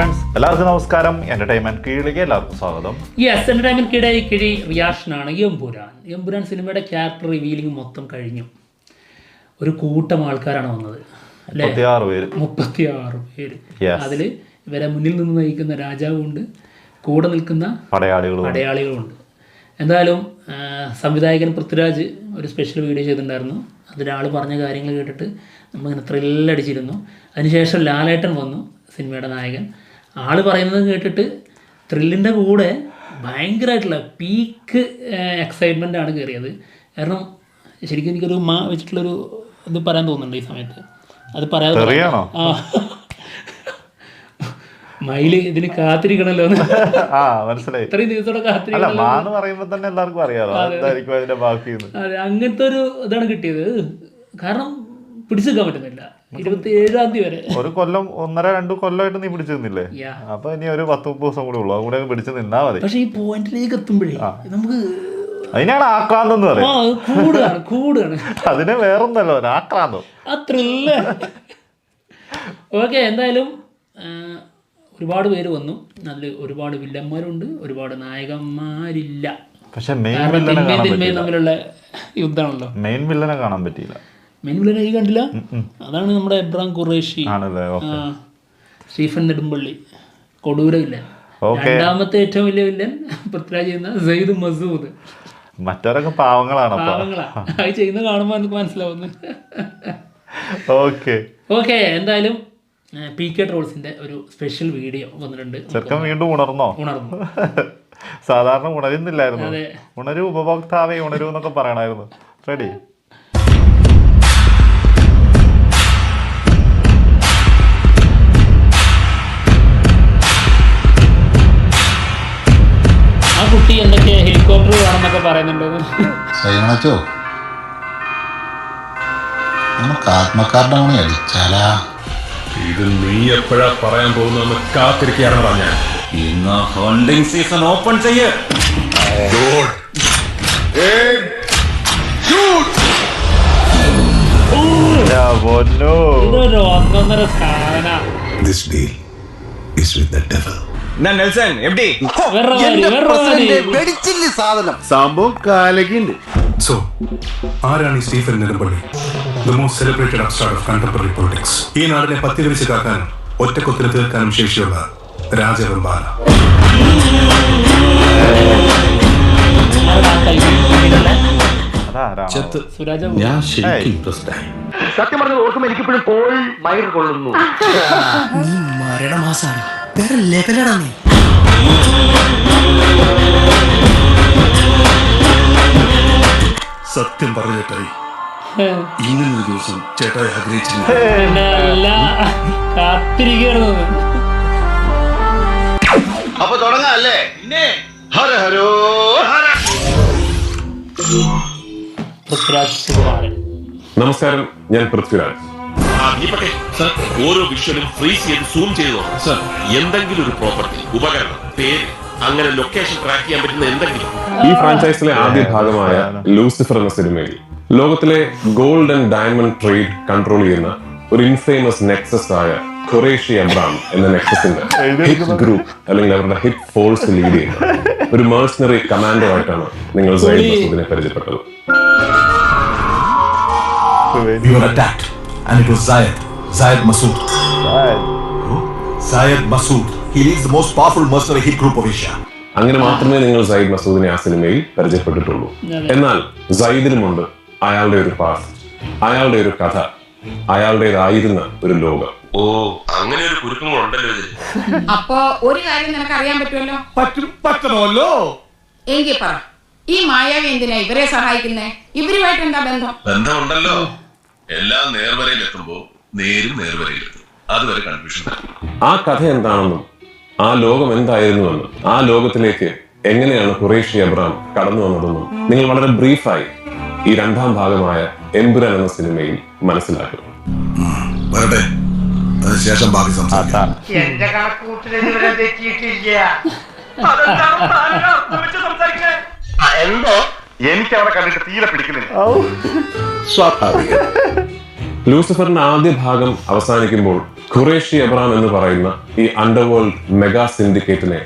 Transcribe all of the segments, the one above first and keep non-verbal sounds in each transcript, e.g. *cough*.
Friends എല്ലാവർക്കും നമസ്കാരം. Entertainment കീഴിലേക്ക് എല്ലാവർക്കും സ്വാഗതം. യെസ് എന്റർടൈൻമെന്റ് എന്റർടൈൻമെന്റ് കിഴി റിയാഷനാണ് എംപുരാൻ എംപുരാൻ സിനിമയുടെ ക്യാരക്ടർ റിവീലിംഗ് മൊത്തം കഴിഞ്ഞു. ഒരു കൂട്ടം ആൾക്കാരാണ് വന്നത് അല്ലേ? മുപ്പത്തിയാറ് പേര്. അതിൽ ഇവരെ മുന്നിൽ നിന്ന് നയിക്കുന്ന രാജാവുണ്ട് കൂടെ നിൽക്കുന്ന പടയാളികളുണ്ട്. എന്തായാലും സംവിധായകൻ പൃഥ്വിരാജ് ഒരു സ്പെഷ്യൽ വീഡിയോ ചെയ്തിട്ടുണ്ടായിരുന്നു. അതിലാൾ പറഞ്ഞ കാര്യങ്ങൾ കേട്ടിട്ട് നമ്മളിങ്ങനെ ത്രില്ലടിച്ചിരുന്നു അതിനുശേഷം ലാലേട്ടൻ വന്നു സിനിമയുടെ നായകൻ. ആൾ പറയുന്നത് കേട്ടിട്ട് ത്രില്ലിന്റെ കൂടെ ഭയങ്കരമായിട്ടുള്ള പീക്ക് എക്സൈറ്റ്മെന്റ് ആണ് കയറിയത് കാരണം ശരിക്കും എനിക്കൊരു മാ വെച്ചിട്ടുള്ളൊരു ഇത് പറയാൻ തോന്നുന്നുണ്ട് ഈ സമയത്ത്. അത് പറയാതെ ആ. മയിൽ ഇതിന് കാത്തിരിക്കണല്ലോ മനസ്സിലായി. ഇത്രയും ദിവസത്തോടെ കാത്തിരിക്കണം മാന്ന് പറയുമ്പോ തന്നെ എല്ലാവർക്കും അറിയാലോ. അതിന്റെ ബാക്കി അതെ അങ്ങനത്തെ ഒരു ഇതാണ് കിട്ടിയത്. കാരണം പിടിച്ചു നിൽക്കാൻ പറ്റുന്നില്ല. തീയതി വരെ. ഒരു കൊല്ലം ഒന്നര രണ്ട് കൊല്ലമായിട്ട് നീ പിടിച്ചു നിന്നില്ലേ. അപ്പൊ ഇനി ഒരു പത്ത് മുപ്പത് ദിവസം കൂടി ഉള്ളു. അതുകൂടെ പിടിച്ചു നിന്നാ മതി. പക്ഷെ ഈ പോയിന്റിലേക്ക് എത്തുമ്പോഴേ നമുക്ക് അതിനാണ് ആക്രാന്തം എന്ന് ആ പറയും കൂടുകയാണ് കൂടുകയാണ് അതിന് വേറൊന്നല്ലോ ആക്രാന്തം. അത്രല്ല ഓക്കെ എന്തായാലും ഒരുപാട് പേര് വന്നു. അതിൽ ഒരുപാട് വില്ലന്മാരുണ്ട് ഒരുപാട് നായകന്മാരില്ല. പക്ഷെ മെയിൻ തമ്മിലുള്ള യുദ്ധമാണല്ലോ. മെയിൻ വില്ലനെ കാണാൻ പറ്റിയില്ല. വില്ലനെ കണ്ടില്ല? അതാണ് നമ്മുടെ എബ്രാം ഖുറേഷി. ആ, സ്റ്റീഫൻ നെടുമ്പള്ളി. കൊടൂര വില്ലൻ. രണ്ടാമത്തെ ഏറ്റവും വലിയ വില്ലൻ പൃഥ്വിരാജ് ചെയ്യുന്ന സെയ്ദ് മസൂദ്. മറ്റവരൊക്കെ പാവങ്ങളാണ് പാവങ്ങളാണ് പാവങ്ങളാ. അത് ചെയ്യുന്ന കാണുമ്പോൾ എനിക്ക് മനസ്സിലാവുന്നു. ഓക്കെ. ഓക്കെ എന്തായാലും പി കെ ട്രോൾസിന്റെ ഒരു സ്പെഷ്യൽ വീഡിയോ വന്നിട്ടുണ്ട്. ചെറുക്കൻ വീണ്ടും ഉണർന്നോ? ഉണർന്നു. സാധാരണ ഉണരുന്നില്ലായിരുന്നു. ഉണരു ഉണരൂ ഉപഭോക്താവേ ഉണരൂ എന്നൊക്കെ പറയണായിരുന്നു. റെഡി? കുട്ടി എന്തൊക്കെ ഹെലികോപ്റ്റർ വേണമെന്നൊക്കെ പറയുന്നുണ്ടോ? നമുക്ക് ആത്മക്കാരുടെ അടിച്ചാലാ. ഇത് നീ എപ്പോഴാ പറയാൻ പോകുന്നതെന്ന് കാത്തിരിക്കുകയാണ് പറഞ്ഞ. ഇന്ന് ഹോൾഡിംഗ് സീസൺ ഓപ്പൺ ചെയ്യ്. യാ പൊന്നോ. ഇതൊരു ഒന്നൊന്നര സാധന. This deal is with the devil. ഞാൻ നെൽസൺ എവിടെ? വേറെ മാതിരി, വേറെ മാതിരി. വെടിച്ചില്ല സാധനം. സംഭവം കാലകിണ്ട്. So, ആരാണ് ഈ Stephen Nedumpally? The most celebrated of contemporary politics ഈ നാടിനെ കാക്കാനും ഒറ്റക്കൊത്തിന് തീർക്കാനും ശേഷിയുള്ള രാജവെമ്പാല ആരുടെ ആ കൈ പിന്നിലുള്ള അതാരാണോ? സുരാജ ഞാൻ ശരിക്കും കൊള്ളുന്നു. മരണമാസാണ്. വേറെ ലെവലടാ നീ. സത്യം പറഞ്ഞു ചേട്ടായി ഇങ്ങനൊരു ദിവസം ചേട്ടായി ആഗ്രഹിച്ചില്ല. അപ്പൊ തുടങ്ങാം അല്ലേ ഹര ഹരോ. പൃഥ്വിരാജ് നമസ്കാരം ഞാൻ പൃഥ്വിരാജ്. ഓരോ വിഷ്വലും ഫ്രീസ് ചെയ്ത് സൂം ചെയ്ത് സർ എന്തെങ്കിലും ഒരു പ്രോപ്പർട്ടി ഉപകരണം പേര് അങ്ങനെ ലൊക്കേഷൻ ട്രാക്ക് ചെയ്യാൻ പറ്റുന്ന എന്തെങ്കിലും. ഈ ഫ്രാഞ്ചൈസിലെ ആദ്യ ഭാഗമായ ലൂസിഫർ എന്ന സിനിമയിൽ ലോകത്തിലെ gold and diamond trade control ചെയ്യുന്ന ഒരു ഇൻഫേമസ് നെക്സസ് ആയ ഖുറേഷി അബ്രാം എന്ന നെക്സസിന്റെ ഹിറ്റ് ഗ്രൂപ്പ് അല്ലെങ്കിൽ അവരുടെ ഹിറ്റ് ഫോഴ്സ് ലീഡ് ചെയ്യുന്ന ഒരു മേഴ്സണറി കമാൻഡോ ആയിട്ടാണ് നിങ്ങൾ പരിചയപ്പെട്ടത്. And it was Zayed. Zayed Masood. Zayed. Zayed Masood. He leads the most powerful mercenary hit group of Asia. അങ്ങനെ മാത്രമേ നിങ്ങൾ സയ്യിദ് മസൂദിനെ ആ സിനിമയിൽ പരിചയപ്പെട്ടിട്ടുള്ളൂ. എന്നാൽ സയ്യിദിനുമുണ്ട് അയാളുടെ ഒരു പാസ്റ്റ് അയാളുടെ ഒരു കഥ അയാളുടേതായിരുന്ന ഒരു ലോകം. ഓ അങ്ങനെ ഒരു കുരുക്കം ഉണ്ടല്ലോ ഇതിൽ *laughs* അപ്പോ ഒരു കാര്യം നിനക്ക് അറിയാൻ പറ്റുമല്ലോ? പറ്റും പറ്റണമല്ലോ. എങ്കിൽ പറ ഈ മായാവി എന്തിനാ ഇവരെ സഹായിക്കുന്നേ? ഇവരുമായിട്ട് എന്താ ബന്ധം? ബന്ധമുണ്ടല്ലോ. എല്ലാം നേർവരയിൽ എത്തുമ്പോ നേരും നേർവരയിലെത്തും അതുവരെ കൺഫ്യൂഷൻ ആ കഥ എന്താണെന്നും ആ ലോകം എന്തായിരുന്നുവെന്നും ആ ലോകത്തിലേക്ക് എങ്ങനെയാണ് ഖുറേഷി അബ്രാം കടന്നു വന്നതെന്നും നിങ്ങൾ വളരെ ബ്രീഫായി ഈ രണ്ടാം ഭാഗമായ എമ്പുരാൻ എന്ന സിനിമയിൽ മനസ്സിലാക്കും. വരട്ടെ. അതിനുശേഷം ബാക്കി സംസാരിക്കാം. എന്റെ തെറ്റിയിട്ടില്ല. *laughs* എന്തോ? എനിക്ക് കണ്ടിട്ട് തീരെ പിടിക്കുന്നില്ല. സ്വാഭാവികം. ലൂസിഫറിന്റെ ആദ്യ ഭാഗം അവസാനിക്കുമ്പോൾ ഖുറേഷി അബ്രാം എന്ന് പറയുന്ന ഈ underworld mega സിൻഡിക്കേറ്റിനെ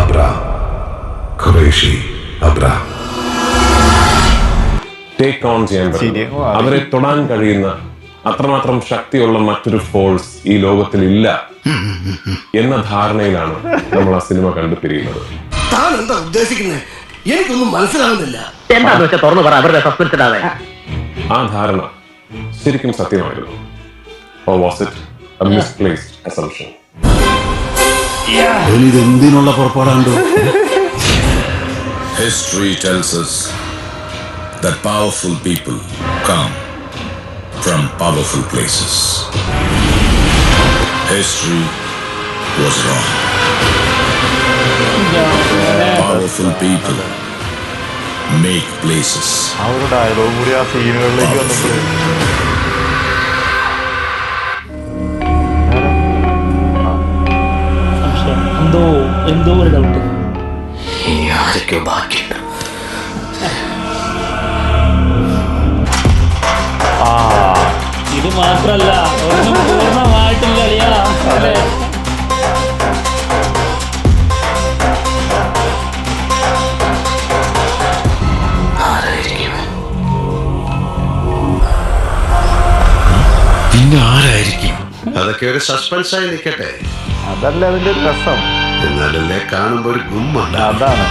Abram. Qureshi Abram. Take on ചെയ്യാൻ പറ്റും. അവരെ തൊടാൻ കഴിയുന്ന അത്രമാത്രം ശക്തിയുള്ള മറ്റൊരു ഫോഴ്സ് ഈ ലോകത്തിൽ ഇല്ല എന്ന ധാരണയിലാണ് നമ്മൾ ആ സിനിമ കണ്ടു പിരിയുന്നത് താൻ എന്താ ഉദ്ദേശിക്കുന്നത് എനിക്കൊന്നും മനസ്സിലാവുന്നില്ല എന്താന്ന് വെച്ചാൽ തുറന്നു പറ അവരുടെ സസ്പെൻസ് ഇടാതെ ആ ധാരണ ശരിക്കും സത്യമായിരുന്നു ഓ was it a misplaced assumption ഇത് എന്തിനുള്ള പുറപ്പാടാണ്ടോ History tells us that powerful people come from powerful places. History was wrong. Powerful people make places. ആ ഒരു ഡയലോഗ് കൂടി ആ സീനുകളിലേക്ക് വന്നപ്പോഴേ സംശയം എന്തോ എന്തോ ഒരു ഡൗട്ട് ഇനി ബാക്കിയുണ്ട് ഇത് മാത്രല്ല ഒന്നും പൂർണമായിട്ടില്ല അളിയാ. പിന്നെ ആരായിരിക്കും? അതൊക്കെ ഒരു സസ്പെൻസ് ആയി നിൽക്കട്ടെ. അതല്ല അതിന്റെ ഒരു രസം. എന്നാലല്ലേ കാണുമ്പോ ഒരു ഗുമ്മുണ്ട്. അതാണ്.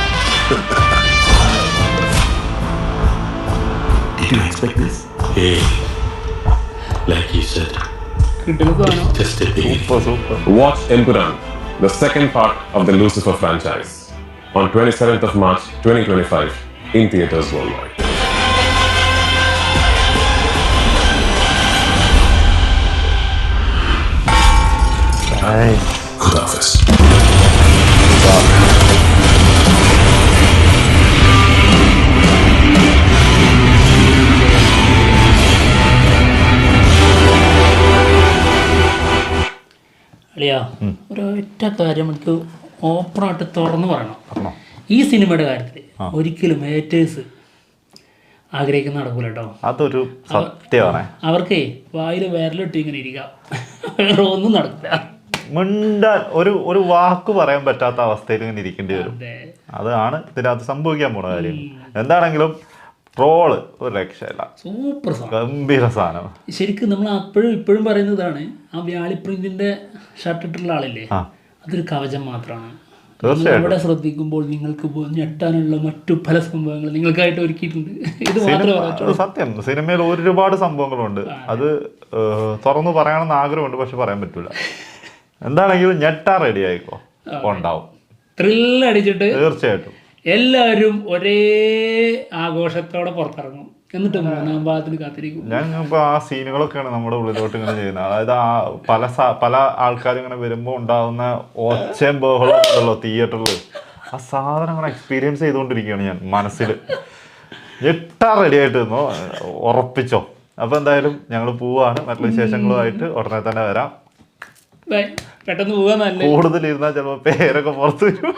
കിട്ടുന്ന സാധനം super super Watch Empuran, the second part of the Lucifer franchise, on 27th of March 2025 in theaters worldwide. ഖുദാഫിസ് അളിയാ ഒരൊറ്റ കാര്യം എനിക്ക് ഓപ്പണായിട്ട് തുറന്നു പറയണം. ഈ സിനിമയുടെ കാര്യത്തിൽ ഒരിക്കലും ഏറ്റേഴ്സ് ആഗ്രഹിക്കുന്ന നടക്കൂല കേട്ടോ. അതൊരു സത്യമാണ്. അവർക്കേ വായിൽ വിരലിട്ട് ഇങ്ങനെ ഇരിക്കാം. വേറെ ഒന്നും നടക്കില്ല. മിണ്ടാൻ ഒരു ഒരു വാക്ക് പറയാൻ പറ്റാത്ത അവസ്ഥയിൽ ഇങ്ങനെ ഇരിക്കേണ്ടി വരും. അതെ. അതാണ് ഇതിനകത്ത് സംഭവിക്കാൻ പോണ കാര്യം. എന്താണെങ്കിലും ട്രോൾ ഒരു രക്ഷയില്ല. സൂപ്പർ ഗംഭീര സാധനം. ശരിക്കും നമ്മൾ അപ്പോഴും ഇപ്പോഴും പറയുന്നതാണ് ആ വ്യാളി പ്രിന്റിന്റെ ഷർട്ട് ഇട്ടുള്ള ആളില്ലേ? അതൊരു കവചം മാത്രമാണ്. ഇവിടെ ശ്രദ്ധിക്കുമ്പോൾ നിങ്ങൾക്ക് ഞെട്ടാനുള്ള മറ്റു പല സംഭവങ്ങൾ നിങ്ങൾക്കായിട്ട് ഒരുക്കിയിട്ടുണ്ട്. ഇത് മാത്രമേ സത്യം. സിനിമയിൽ ഒരുപാട് സംഭവങ്ങളുണ്ട്. അത് തുറന്നു പറയണമെന്ന് ആഗ്രഹമുണ്ട് പക്ഷെ പറയാൻ പറ്റില്ല *laughs* എന്താണെങ്കിലും ഞെട്ടാ റെഡി ആയിക്കോ? ഉണ്ടാവും. ത്രില്ലടിച്ചിട്ട് തീർച്ചയായിട്ടും. എല്ലാവരും ഒരേ ആഘോഷത്തോടെ പുറത്തിറങ്ങും. എന്നിട്ട് മൂന്നാം ഭാഗത്തിന് കാത്തിരിക്കും. ഞാൻ ഇപ്പൊ ആ സീനുകളൊക്കെയാണ് നമ്മുടെ ഉള്ളിലോട്ട് ഇങ്ങനെ ചെയ്യുന്നത്. അതായത് ആ പല പല ആൾക്കാരും ഇങ്ങനെ വരുമ്പോൾ ഉണ്ടാവുന്ന ഒച്ചയും ബഹളം ഉണ്ടല്ലോ തിയേറ്ററിൽ ആ സാധനം ഇങ്ങനെ എക്സ്പീരിയൻസ് ചെയ്തുകൊണ്ടിരിക്കുകയാണ് ഞാൻ മനസ്സിൽ ഞെട്ടാ റെഡി ആയിട്ട് നിന്നോ ഉറപ്പിച്ചോ? അപ്പൊ എന്തായാലും ഞങ്ങൾ പോവാണ്. മറ്റുള്ള വിശേഷങ്ങളുമായിട്ട് ഉടനെ തന്നെ വരാം. ബൈ. പെട്ടെന്ന് പോകാൻ കൂടുതൽ ഇരുന്നാൽ ചിലപ്പോൾ പേരൊക്കെ പുറത്തു വരും.